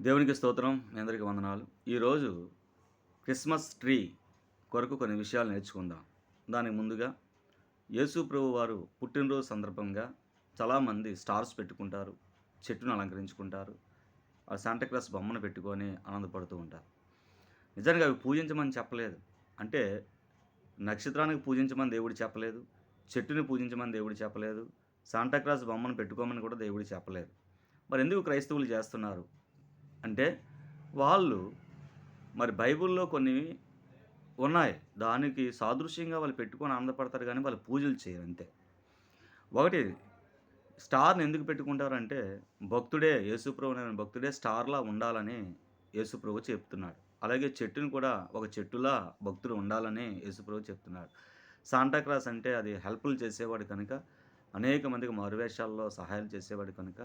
దేవునికి స్తోత్రం మీ అందరికీ వందనాలు. ఈరోజు క్రిస్మస్ ట్రీ కొరకు కొన్ని విషయాలు నేర్చుకుందాం. దానికి ముందుగా యేసు ప్రభు వారు పుట్టినరోజు సందర్భంగా చాలామంది స్టార్స్ పెట్టుకుంటారు చెట్టును అలంకరించుకుంటారు ఆ శాంటాక్లాస్ బొమ్మను పెట్టుకొని ఆనందపడుతూ ఉంటారు. నిజానికి అవి పూజించమని చెప్పలేదు. అంటే నక్షత్రానికి పూజించమని దేవుడు చెప్పలేదు చెట్టుని పూజించమని దేవుడు చెప్పలేదు శాంటాక్లాస్ బొమ్మను పెట్టుకోమని కూడా దేవుడు చెప్పలేదు. మరి ఎందుకు క్రైస్తవులు చేస్తున్నారు? అంటే వాళ్ళు మరి బైబిల్లో కొన్ని ఉన్నాయి. దానికి సాదృశ్యంగా వాళ్ళు పెట్టుకొని ఆనందపడతారు కానీ వాళ్ళు పూజలు చేయరు అంతే. ఒకటి స్టార్ని ఎందుకు పెట్టుకుంటారంటే భక్తుడే యేసుప్రభు అనే భక్తుడే స్టార్లా ఉండాలని యేసుప్రభు చెప్తున్నాడు. అలాగే చెట్టుని కూడా ఒక చెట్టులా భక్తుడు ఉండాలని యేసుప్రభు చెప్తున్నాడు. సాంటాక్రాస్ అంటే అది హెల్ప్లు చేసేవాడు కనుక అనేక మందికి మారువేషాల్లో సహాయం చేసేవాడు కనుక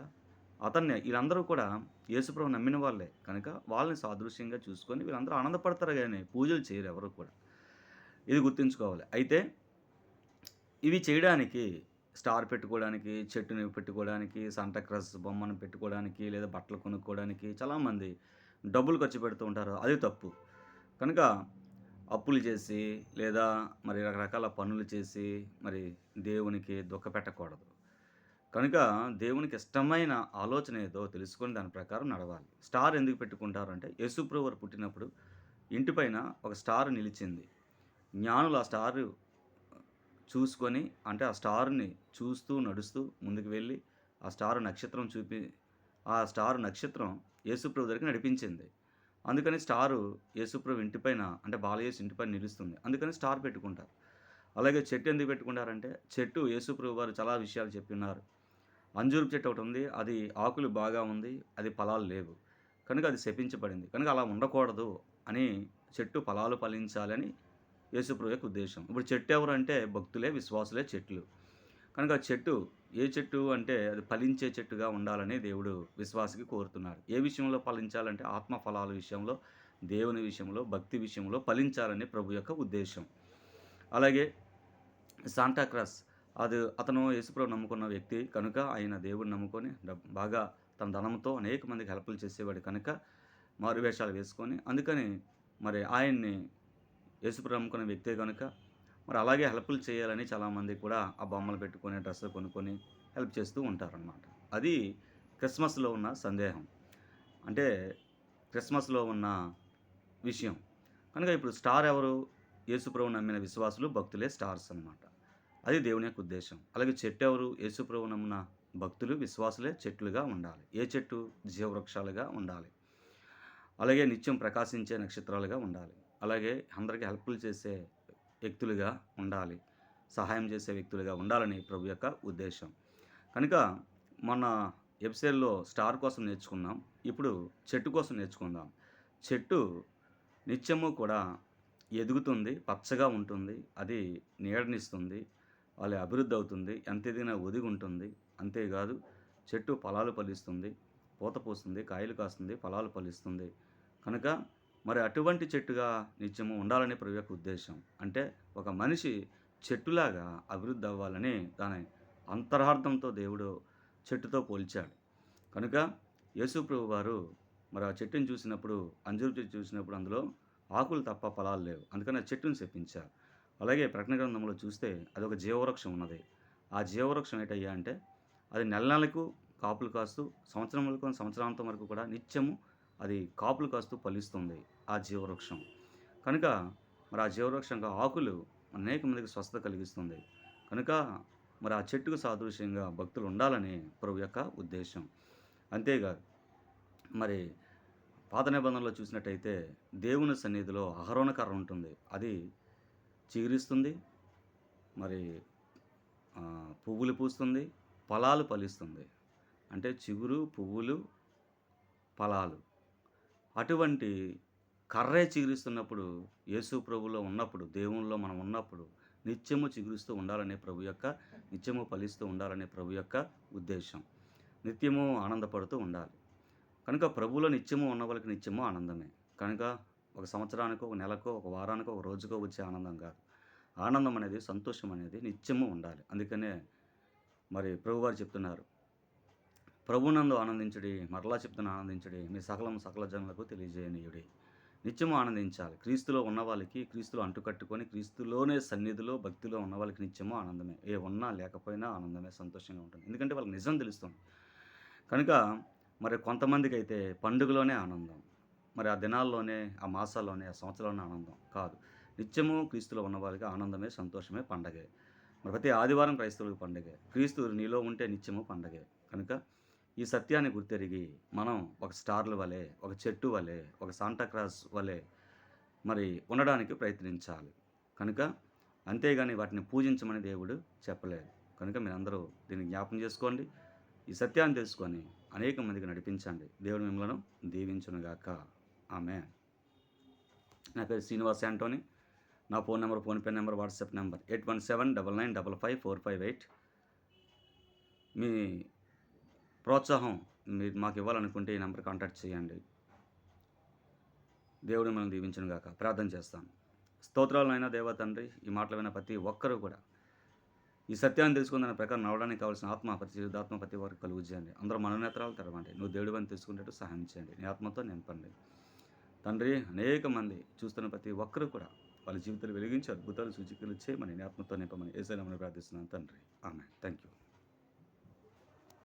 అతన్ని వీళ్ళందరూ కూడా యేసుప్రభు నమ్మిన వాళ్ళే. కనుక వాళ్ళని సాదృశ్యంగా చూసుకొని వీళ్ళందరూ ఆనందపడతారు కానీ పూజలు చేయరు ఎవరు కూడా. ఇది గుర్తుంచుకోవాలి. అయితే ఇవి చేయడానికి స్టార్ పెట్టుకోవడానికి చెట్టుని పెట్టుకోవడానికి సంటక్రస్ బొమ్మను పెట్టుకోవడానికి లేదా బట్టలు కొనుక్కోవడానికి చాలామంది డబ్బులు ఖర్చు పెడుతూ ఉంటారు. అది తప్పు. కనుక అప్పులు చేసి లేదా మరి రకరకాల పనులు చేసి మరి దేవునికి దుఃఖ పెట్టకూడదు కనుక దేవునికి ఇష్టమైన ఆలోచన ఏదో తెలుసుకొని దాని ప్రకారం నడవాలి. స్టార్ ఎందుకు పెట్టుకుంటారంటే యేసుప్రవర్ పుట్టినప్పుడు ఇంటిపైన ఒక స్టార్ నిలిచింది. జ్ఞానులు ఆ స్టార్ చూసుకొని అంటే ఆ స్టార్ని చూస్తూ నడుస్తూ ముందుకు వెళ్ళి ఆ స్టార్ నక్షత్రం చూపి ఆ స్టార్ నక్షత్రం యేసుప్రభు దగ్గరికి నడిపించింది. అందుకని స్టారు యేసుప్రభు ఇంటిపైన అంటే బాలయేసు ఇంటిపైన నిలుస్తుంది. అందుకని స్టార్ పెట్టుకుంటారు. అలాగే చెట్టు ఎందుకు పెట్టుకుంటారంటే చెట్టు యేసుప్రభు వారు చాలా విషయాలు చెప్పి మంజూరు అంజూరు చెట్టు ఒకటి ఉంది అది ఆకులు బాగా ఉంది అది ఫలాలు లేవు. కనుక అది శపించబడింది. కనుక అలా ఉండకూడదు అని చెట్టు ఫలాలు ఫలించాలని యేసుప్రభు యొక్క ఉద్దేశం. ఇప్పుడు చెట్టు ఎవరు అంటే భక్తులే విశ్వాసులే చెట్లు. కనుక ఆ చెట్టు ఏ చెట్టు అంటే అది ఫలించే చెట్టుగా ఉండాలని దేవుడు విశ్వాసికి కోరుతున్నాడు ఏ విషయంలో ఫలించాలంటే ఆత్మ ఫలాల విషయంలో దేవుని విషయంలో భక్తి విషయంలో ఫలించాలని ప్రభు యొక్క ఉద్దేశం. అలాగే శాంటాక్రాస్ అది అతను యేసుప్రభు నమ్ముకున్న వ్యక్తి కనుక ఆయన దేవుడిని నమ్ముకొని బాగా తన ధనంతో అనేక మందికి హెల్ప్లు చేసేవాడు కనుక మారువేషాలు వేసుకొని అందుకని మరి ఆయన్ని యేసుప్రభు నమ్ముకున్న వ్యక్తే కనుక మరి అలాగే హెల్ప్లు చేయాలని చాలామంది కూడా ఆ బొమ్మలు పెట్టుకొని డ్రెస్సులు కొనుక్కొని హెల్ప్ చేస్తూ ఉంటారనమాట అది క్రిస్మస్లో ఉన్న సందేహం. అంటే క్రిస్మస్లో ఉన్న విషయం. కనుక ఇప్పుడు స్టార్ ఎవరు? యేసుప్రభు నమ్మిన విశ్వాసులు భక్తులే స్టార్స్ అన్నమాట. అది దేవుని యొక్క ఉద్దేశం. అలాగే చెట్టు ఎవరు యేసుప్రభు నమ్మున భక్తులు విశ్వాసులే చెట్లుగా ఉండాలి. ఏ చెట్టు? జీవవృక్షాలుగా ఉండాలి. అలాగే నిత్యం ప్రకాశించే నక్షత్రాలుగా ఉండాలి. అలాగే అందరికీ హెల్ప్లు చేసే వ్యక్తులుగా ఉండాలి. సహాయం చేసే వ్యక్తులుగా ఉండాలని ప్రభు యొక్క ఉద్దేశం. కనుక మన ఎపిసోడ్లో స్టార్ కోసం నేర్చుకున్నాం. ఇప్పుడు చెట్టు కోసం నేర్చుకుందాం. చెట్టు నిత్యము కూడా ఎదుగుతుంది పచ్చగా ఉంటుంది అది నీడనిస్తుంది. వాళ్ళ అభివృద్ధి అవుతుంది ఎంత ఎదిగినా ఒదిగి ఉంటుంది అంతేకాదు చెట్టు ఫలాలు ఫలిస్తుంది పూత పూస్తుంది కాయలు కాస్తుంది ఫలాలు ఫలిస్తుంది. కనుక మరి అటువంటి చెట్టుగా నిత్యము ఉండాలని ప్రభు యొక్క ఉద్దేశం. అంటే ఒక మనిషి చెట్టులాగా అభివృద్ధి అవ్వాలని దాని అంతరార్థంతో దేవుడు చెట్టుతో పోల్చాడు. కనుక యేసు ప్రభు వారు మరి ఆ చెట్టుని చూసినప్పుడు అంజూరు చెట్టు చూసినప్పుడు అందులో ఆకులు తప్ప ఫలాలు లేవు. అందుకని ఆ చెట్టుని చెప్పించారు అలాగే ప్రకటన గ్రంథంలో చూస్తే అది ఒక జీవవృక్షం ఉన్నది. ఆ జీవవృక్షం ఏంటయ్యా అంటే అది నెల నెలకు కాపులు కాస్తూ సంవత్సరములకు సంవత్సరాంతం వరకు కూడా నిత్యము అది కాపులు కాస్తూ ఫలిస్తుంది ఆ జీవవృక్షం. కనుక మరి ఆ జీవవృక్షంగా ఆకులు అనేక మందికి స్వస్థత కలిగిస్తుంది. కనుక మరి ఆ చెట్టుకు సాదృశ్యంగా భక్తులు ఉండాలని ప్రభు యొక్క ఉద్దేశం. అంతేకాదు మరి పాత నిబంధనలో చూసినట్టయితే దేవుని సన్నిధిలో అహరోణ కర్ర ఉంటుంది. అది చిగురిస్తుంది మరి పువ్వులు పూస్తుంది ఫలాలు ఫలిస్తుంది. అంటే చిగురు పువ్వులు ఫలాలు. అటువంటి కర్రే చిగురిస్తున్నప్పుడు యేసు ప్రభులో ఉన్నప్పుడు దేవునిలో మనం ఉన్నప్పుడు నిత్యము చిగురిస్తూ ఉండాలనే ప్రభు యొక్క నిత్యము ఫలిస్తూ ఉండాలనే ప్రభు యొక్క ఉద్దేశం. నిత్యము ఆనందపడుతూ ఉండాలి. కనుక ప్రభువులో నిత్యము ఉన్న వాళ్ళకి నిత్యము ఆనందమే. కనుక ఒక సంవత్సరానికో ఒక నెలకో ఒక వారానికో ఒక రోజుకో వచ్చే ఆనందం కాదు. ఆనందం అనేది సంతోషం అనేది నిత్యము ఉండాలి. అందుకనే మరి ప్రభువారు చెప్తున్నారు. ప్రభునందు ఆనందించుడి మరలా చెప్తున్న ఆనందించుడి మీ సకలం సకల జనులకు తెలియజేయనీయుడి. నిత్యము ఆనందించాలి. క్రీస్తులో ఉన్న వాళ్ళకి క్రీస్తులో అంటుకట్టుకొని క్రీస్తులోనే సన్నిధిలో భక్తిలో ఉన్న వాళ్ళకి నిత్యము ఆనందమే. ఏ ఉన్నా లేకపోయినా ఆనందమే సంతోషంగా ఉంటుంది. ఎందుకంటే వాళ్ళకి నిజం తెలుస్తుంది. కనుక మరి కొంతమందికి అయితే పండుగలోనే ఆనందం. మరి ఆ దినాల్లోనే ఆ మాసాల్లోనే ఆ సంవత్సరంలోనే ఆనందం కాదు. నిత్యము క్రీస్తులో ఉన్న వాళ్ళకి ఆనందమే సంతోషమే పండగే. మరి ప్రతి ఆదివారం క్రైస్తవులకు పండగే. క్రీస్తు నీలో ఉంటే నిత్యము పండగే. కనుక ఈ సత్యాన్ని గుర్తెరిగి మనం ఒక స్టార్ల వలె ఒక చెట్టు వలె ఒక సాంటాక్రాస్ వలె మరి ఉండడానికి ప్రయత్నించాలి. కనుక అంతేగాని వాటిని పూజించమని దేవుడు చెప్పలేదు. కనుక మీరందరూ దీన్ని జ్ఞాపం చేసుకోండి. ఈ సత్యాన్ని తెలుసుకొని అనేక మందికి నడిపించండి. దేవుడు మిమ్మల్ని దీవించునుగాక. ఆమె. నా పేరు శ్రీనివాస్ యాంటోని. నా phone number PhonePe number WhatsApp number eight one seven double nine double five four five eight. మీ ప్రోత్సాహం మీరు మాకు ఇవ్వాలనుకుంటే ఈ నెంబర్ కాంటాక్ట్ చేయండి. దేవుడు మనం దీవించను గాక. ప్రార్థన చేస్తాను స్తోత్రాలైనా దేవ తండ్రి ఈ మాటలు విన్న ప్రతి ఒక్కరూ కూడా ఈ సత్యాన్ని తెలుసుకున్న దాని ప్రకారం నడవడానికి కావాల్సిన ఆత్మ పరిశుద్ధాత్మ ప్రతి వారికి కలుగు చేయండి. అందరూ మనోనేత్రాలు తెరవండి. నువ్వు దేవుడు అని తెలుసుకునేట్టు సహాయం చేయండి. నీ ఆత్మతో నింపండి. తండ్రి అనేక మంది చూస్తున్న ప్రతి ఒక్కరు కూడా వాళ్ళ జీవితాలు వెలిగించి అద్భుతాలు సూచికలు చేయమని మన ఆత్మతో నింపమని ఏసైనా ప్రార్థిస్తున్నాను తండ్రి. ఆమె థ్యాంక్ యూ